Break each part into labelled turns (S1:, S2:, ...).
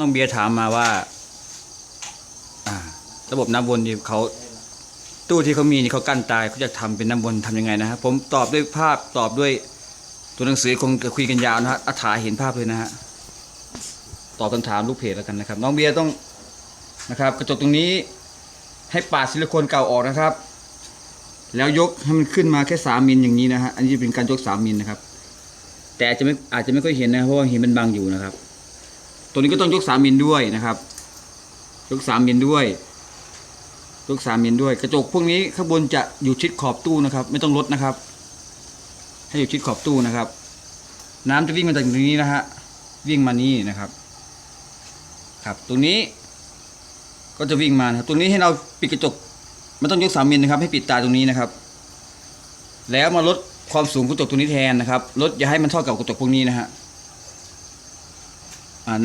S1: น้องเบียร์ถามมาว่า ระบบน้ำวนนี่เขาตู้ที่เขามีนี่เขากั้นตายเขาจะทำเป็นน้ำวนทำยังไงนะฮะผมตอบด้วยภาพตอบด้วยตัวหนังสือคงจะคุยกันยาวนะฮะอาถาเห็นภาพเลยนะฮะตอบคำถามลูกเพจแล้วกันนะครับ น้องเบียร์ต้องนะครับ กระจกตรงนี้ให้ปาดซิลิโคนเก่าออกนะครับ แล้วยกให้มันขึ้นมาแค่สามมิลอย่างนี้นะฮะอันนี้เป็นการยกสามมิลนะครับ แต่อาจจะไม่อาจจะไม่ค่อยเห็นนะเพราะว่าห็นมันบังอยู่นะครับ ตัวนี้ก็ต้องยกสามมิลด้วยนะครับ ยกสามมิลด้วย ยกสามมิลด้วย กระจกพวกนี้ข้างบนจะอยู่ชิดขอบตู้นะครับ ไม่ต้องลดนะครับ ให้อยู่ชิดขอบตู้นะครับ น้ำจะวิ่งมาจากตรงนี้นะฮะวิ่งมานี่นะครับ ครับตรงนี้ ก็จะวิ่งมานะครับตรงนี้ให้เราปิดกระจกไม่ต้องยกสามมิลนะครับ ให้ปิดตาตรงนี้นะครับ แล้วมาลดความสูงกระจกตรงนี้แทนนะครับ ลดอย่าให้มันเท่ากับกระจกพวกนี้นะฮะ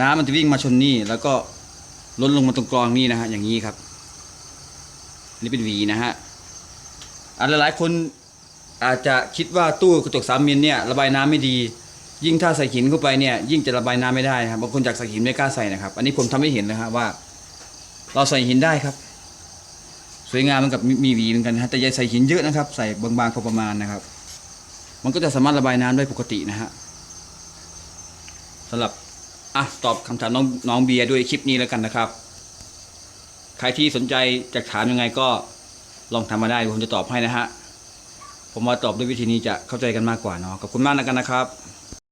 S1: น้ำมันจะวิ่งมาชนนี่แล้วก็ลดลงมาตรงกรองนี่นะฮะอย่างนี้ครับอันนี่เป็นหวีนะฮะอ่าหลายๆคนอาจจะคิดว่าตู้กระจกสามมิลเนี่ยระบายน้ำไม่ดี ยิ่งถ้าใส่หินเข้าไปเนี่ยยิ่งจะระบายน้ำไม่ได้ครับบางคนอยากใส่หินไม่กล้าใส่นะครับ อันนี้ผมทำให้เห็นนะฮะว่า เราใส่หินได้ครับ สวยงามเหมือนกับมีหวีเหมือนกันฮะแต่อย่าใส่หินเยอะนะครับ ใส่บางๆพอประมาณนะครับ มันก็จะสามารถระบายน้ำได้ปกตินะฮะสำหรับ อะตอบคำถามน้องน้องเบียร์ด้วยคลิปนี้แล้วกันนะครับ ใครที่สนใจจะถามยังไงก็ลองทำมาได้ผมจะตอบให้นะฮะผมว่าตอบด้วยวิธีนี้จะเข้าใจกันมากกว่าเนาะขอบคุณมากนะกันนะครับ